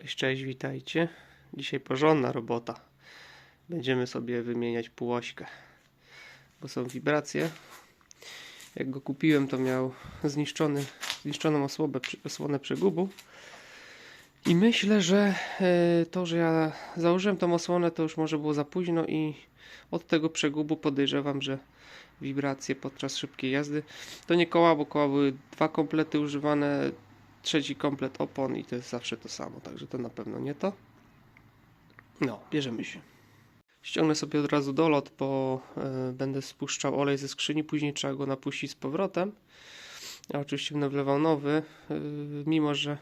Cześć, cześć, witajcie. Dzisiaj porządna robota. Będziemy sobie wymieniać półośkę, bo są wibracje. Jak go kupiłem, to miał zniszczony, zniszczoną osłonę, osłonę przegubu. I myślę, że e, to, że ja założyłem tą osłonę, to już może było za późno i od tego przegubu podejrzewam, że wibracje podczas szybkiej jazdy. To nie koła, bo koła były dwa komplety używane, trzeci komplet opon i to jest zawsze to samo, także to na pewno nie to. No, bierzemy się. Ściągnę sobie od razu dolot, bo y, będę spuszczał olej ze skrzyni, później trzeba go napuścić z powrotem. Ja oczywiście będę wlewał nowy, y, mimo że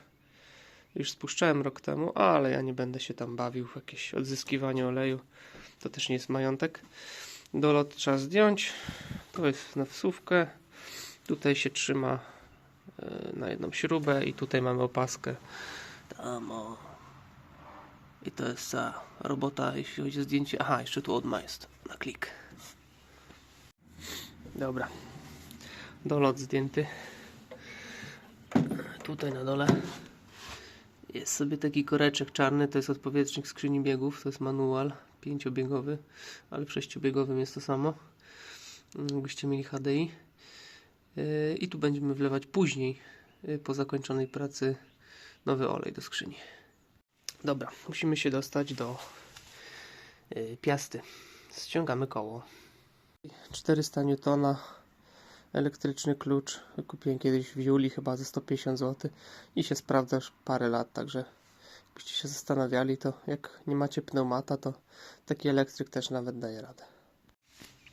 już spuszczałem rok temu, ale ja nie będę się tam bawił w jakieś odzyskiwanie oleju. To też nie jest majątek. Dolot trzeba zdjąć. To jest na wsówkę. Tutaj się trzyma na jedną śrubę i tutaj mamy opaskę. Tam o. I to jest ta robota, jeśli chodzi o zdjęcie. Aha, jeszcze tu odma jest na klik. Dobra. Dolot zdjęty. Tutaj na dole jest sobie taki koreczek czarny, to jest odpowietrznik skrzyni biegów, to jest manual pięciobiegowy, ale w sześciobiegowym jest to samo. Jakbyście mieli HDI. I tu będziemy wlewać później, yy, po zakończonej pracy, nowy olej do skrzyni. Dobra, musimy się dostać do yy, piasty. Ściągamy koło. 400 Newtona, elektryczny klucz. Kupiłem kiedyś w Juli chyba za 150 zł i się sprawdza już parę lat, także jakbyście się zastanawiali, to jak nie macie pneumata, to taki elektryk też nawet daje radę.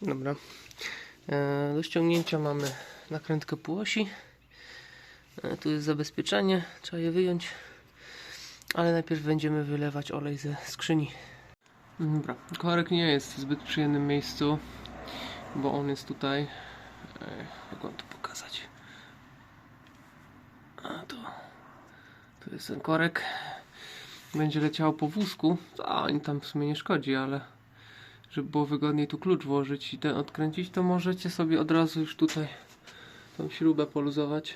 Dobra. E, Do ściągnięcia mamy nakrętkę półosi. E, Tu jest zabezpieczenie, trzeba je wyjąć. Ale najpierw będziemy wylewać olej ze skrzyni. Dobra, korek nie jest w zbyt przyjemnym miejscu, bo on jest tutaj. E, Jak mam to pokazać? A to, to jest ten korek. Będzie leciało po wózku. A ani tam w sumie nie szkodzi, ale żeby było wygodniej tu klucz włożyć i ten odkręcić, to możecie sobie od razu już tutaj tą śrubę poluzować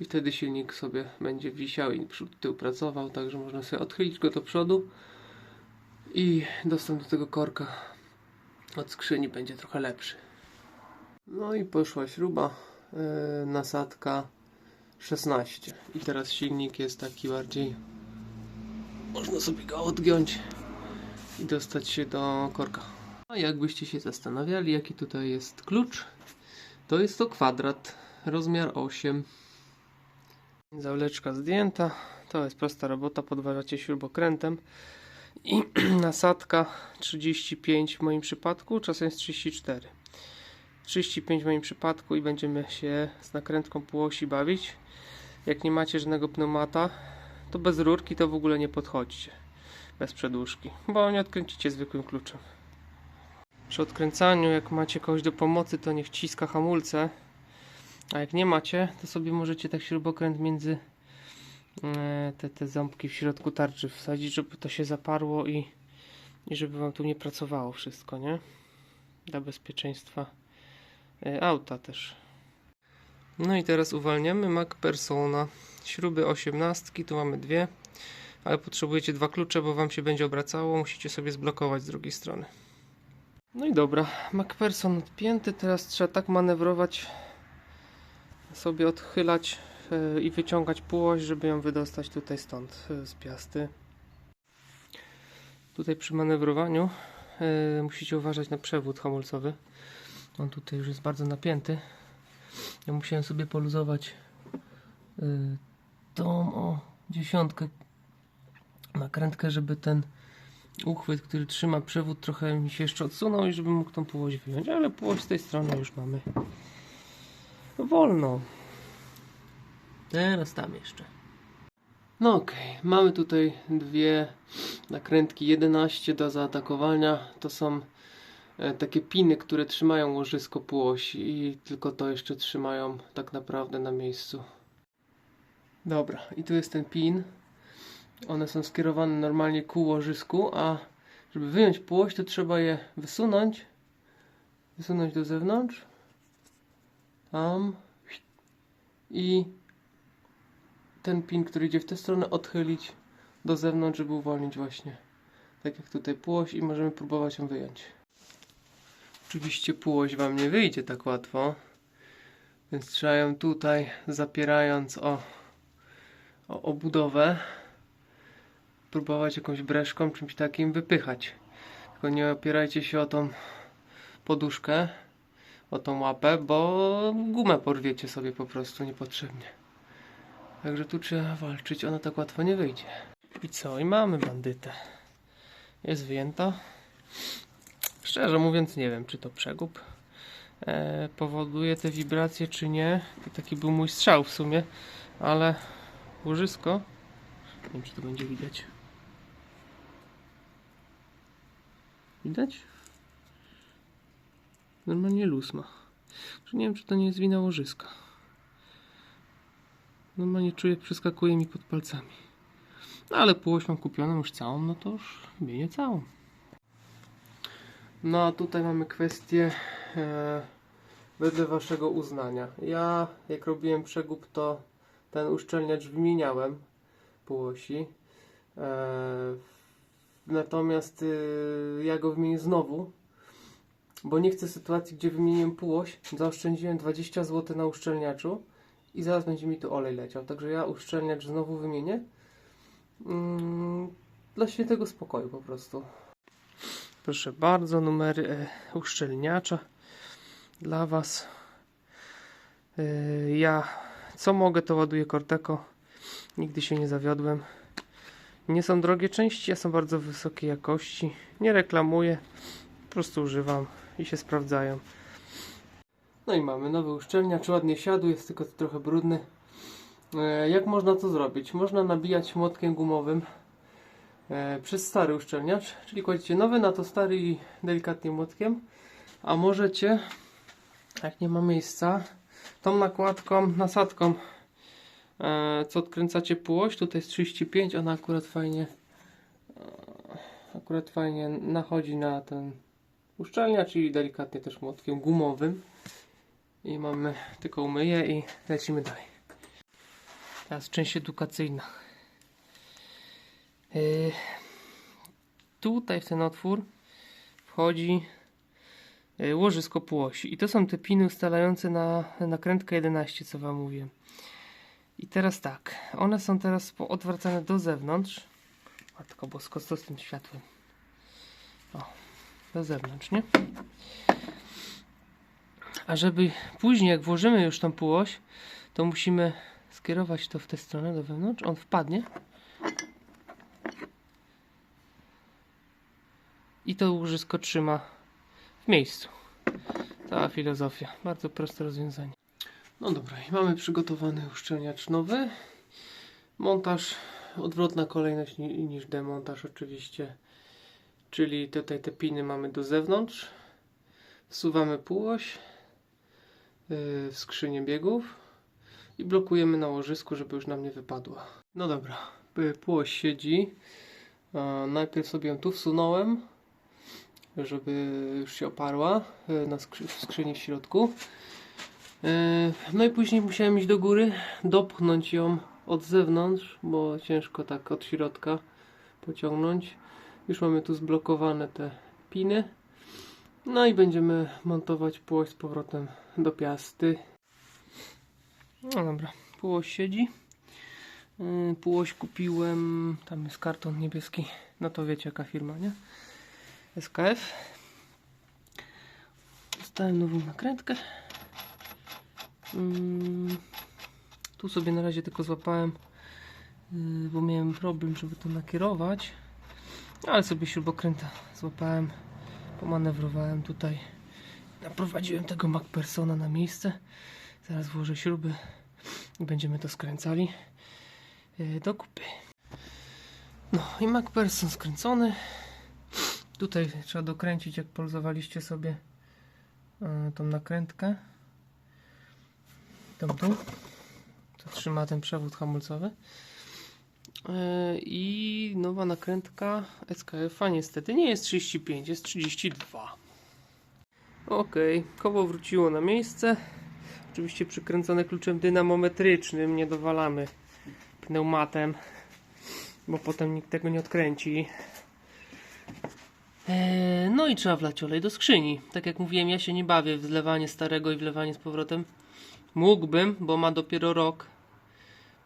i wtedy silnik sobie będzie wisiał i przód tył pracował, także można sobie odchylić go do przodu i dostęp do tego korka od skrzyni będzie trochę lepszy. No i poszła śruba, yy, nasadka 16 i teraz silnik jest taki bardziej można sobie go odgiąć i dostać się do korka. A jakbyście się zastanawiali, jaki tutaj jest klucz, to jest to kwadrat, rozmiar 8. Zawleczka zdjęta, to jest prosta robota, podważacie śrubokrętem i nasadka 35 w moim przypadku, czasem jest 34. 35 w moim przypadku i będziemy się z nakrętką półosi bawić. Jak nie macie żadnego pneumata, to bez rurki to w ogóle nie podchodźcie bez przedłużki, bo nie odkręcicie zwykłym kluczem. Przy odkręcaniu, jak macie kogoś do pomocy, to niech ciska hamulce, a jak nie macie, to sobie możecie tak śrubokręt między e, te, te ząbki w środku tarczy wsadzić, żeby to się zaparło i, i żeby wam tu nie pracowało wszystko, nie? Dla bezpieczeństwa e, auta też. No i teraz uwalniamy Mac Persona. Śruby 18, tu mamy dwie ale potrzebujecie dwa klucze, bo wam się będzie obracało, musicie sobie zblokować z drugiej strony. No i dobra, MacPherson odpięty, teraz trzeba tak manewrować, sobie odchylać yy, i wyciągać półość, żeby ją wydostać tutaj stąd, yy, z piasty. Tutaj przy manewrowaniu yy, musicie uważać na przewód hamulcowy. On tutaj już jest bardzo napięty. Ja musiałem sobie poluzować tą o dziesiątkę nakrętkę, żeby ten uchwyt, który trzyma przewód trochę mi się jeszcze odsunął i żeby mógł tą półość wyjąć, ale półość z tej strony już mamy wolną. Teraz tam jeszcze. No okej, okay. mamy tutaj dwie nakrętki 11 do zaatakowania. To są e, takie piny, które trzymają łożysko półosi i tylko to jeszcze trzymają tak naprawdę na miejscu. Dobra, i tu jest ten pin. One są skierowane normalnie ku łożysku, a żeby wyjąć półość, to trzeba je wysunąć. Wysunąć do zewnątrz. Tam. I ten pin, który idzie w tę stronę, odchylić do zewnątrz, żeby uwolnić właśnie. Tak jak tutaj półoś i możemy próbować ją wyjąć. Oczywiście półoś Wam nie wyjdzie tak łatwo, więc trzeba ją tutaj zapierając o, o obudowę próbować jakąś breszką, czymś takim wypychać. Tylko nie opierajcie się o tą poduszkę, o tą łapę, bo gumę porwiecie sobie po prostu niepotrzebnie. Także tu trzeba walczyć, ona tak łatwo nie wyjdzie. I co? I mamy bandytę. Jest wyjęta. Szczerze mówiąc nie wiem, czy to przegub e, powoduje te wibracje, czy nie. To taki był mój strzał w sumie, ale łożysko, nie wiem, czy to będzie widać. Widać? Normalnie luz ma. Że nie wiem, czy to nie jest wina łożyska. Normalnie czuję, przeskakuje mi pod palcami. No ale półoś mam kupioną już całą, no to już wymienię całą. No a tutaj mamy kwestię e, wedle waszego uznania. Ja jak robiłem przegub to ten uszczelniacz wymieniałem półosi. E, natomiast y, ja go wymienię znowu, bo nie chcę sytuacji, gdzie wymieniłem półoś, zaoszczędziłem 20 zł na uszczelniaczu i zaraz będzie mi tu olej leciał. Także ja uszczelniacz znowu wymienię. Mm, dla świętego spokoju po prostu. Proszę bardzo, numery e, uszczelniacza dla Was. E, ja co mogę, to ładuję Corteco. Nigdy się nie zawiodłem. Nie są drogie części, a są bardzo wysokiej jakości. Nie reklamuję, po prostu używam i się sprawdzają. No i mamy nowy uszczelniacz, ładnie siadł, jest tylko trochę brudny. E, Jak można to zrobić? Można nabijać młotkiem gumowym e, przez stary uszczelniacz, czyli kładziecie nowy na to stary i delikatnie młotkiem, a możecie, jak nie ma miejsca, tą nakładką, nasadką, co odkręcacie półoś, tutaj jest 35, ona akurat fajnie e, akurat fajnie nachodzi na ten uszczelniacz i delikatnie też młotkiem gumowym i mamy, tylko umyję i lecimy dalej. Teraz część edukacyjna. Yy, tutaj w ten otwór wchodzi łożysko półosi. I to są te piny ustalające na nakrętkę 11, co Wam mówiłem. I teraz tak, one są teraz odwracane do zewnątrz. Matko bosko, co z tym światłem? O, do zewnątrz, nie? A żeby później, jak włożymy już tą półoś, to musimy skierować to w tę stronę do wewnątrz. On wpadnie. I to łożysko trzyma w miejscu. Cała filozofia. Bardzo proste rozwiązanie. No dobra, i mamy przygotowany uszczelniacz nowy. Montaż, odwrotna kolejność ni- niż demontaż oczywiście. Czyli tutaj te piny mamy do zewnątrz. Wsuwamy półoś yy, w skrzynię biegów i blokujemy na łożysku, żeby już nam nie wypadła. No dobra, y, półoś siedzi. E, Najpierw sobie ją tu wsunąłem, żeby już się oparła na skrzyni w środku. E, No i później musiałem iść do góry, dopchnąć ją od zewnątrz, bo ciężko tak od środka pociągnąć. Już mamy tu zblokowane te piny. No i będziemy montować półoś z powrotem do piasty. No dobra, półoś siedzi. Yy, Półoś kupiłem, tam jest karton niebieski, no to wiecie jaka firma, nie? SKF. Dostałem nową nakrętkę. Mm, Tu sobie na razie tylko złapałem, yy, bo miałem problem, żeby to nakierować. Ale sobie śrubokręta złapałem, pomanewrowałem tutaj. Naprowadziłem tego MacPersona na miejsce. Zaraz włożę śruby i będziemy to skręcali yy, do kupy. No i MacPherson skręcony. Tutaj trzeba dokręcić, jak polzowaliście sobie yy, tą nakrętkę. Tą tu. To trzyma ten przewód hamulcowy. Yy, I nowa nakrętka SKF-a niestety nie jest 35, jest 32. Ok, koło wróciło na miejsce. Oczywiście przykręcone kluczem dynamometrycznym, nie dowalamy pneumatem. bo potem nikt tego nie odkręci. Eee, no i trzeba wlać olej do skrzyni. Tak jak mówiłem, ja się nie bawię w zlewanie starego i wlewanie z powrotem. Mógłbym, bo ma dopiero rok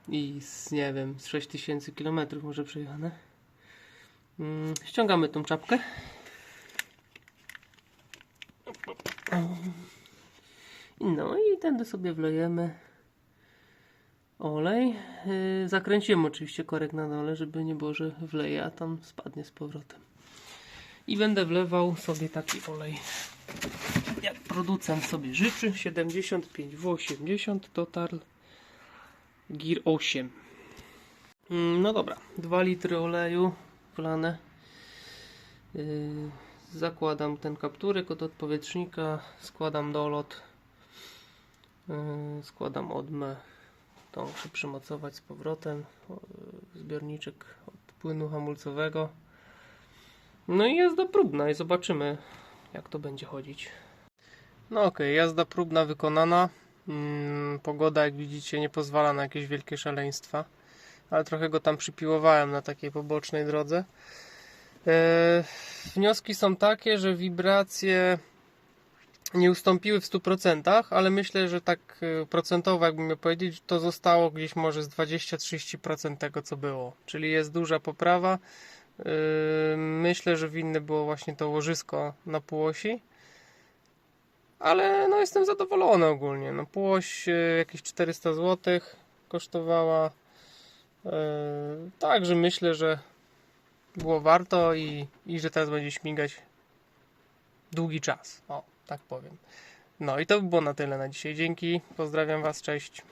i z, nie wiem, z 6000 km może przejechane. Mm, ściągamy tą czapkę. No i tędy sobie wlejemy olej. Yy, zakręciłem oczywiście korek na dole, żeby nie było, że a tam spadnie z powrotem. I będę wlewał sobie taki olej, jak producent sobie życzy. 75W80 Total Gear 8. Mm, No dobra, 2 litry oleju wlane. Yy, zakładam ten kapturek od odpowietrznika, składam dolot, yy, składam odmę. To muszę przymocować z powrotem. Zbiorniczek od płynu hamulcowego. No i jazda próbna i zobaczymy jak to będzie chodzić. No okej, jazda próbna wykonana. Mm, pogoda jak widzicie nie pozwala na jakieś wielkie szaleństwa. Ale trochę go tam przypiłowałem na takiej pobocznej drodze. E, wnioski są takie, że wibracje nie ustąpiły w 100%, ale myślę, że tak e, procentowo, jakbym miał powiedzieć, to zostało gdzieś może z 20-30% tego, co było. Czyli jest duża poprawa. E, Myślę, że winne było właśnie to łożysko na półosi. Ale no jestem zadowolony ogólnie. No półoś e, jakieś 400 zł kosztowała. E, Także myślę, że było warto i, i że teraz będzie śmigać długi czas. O, tak powiem. No i to by było na tyle na dzisiaj. Dzięki, pozdrawiam Was, cześć.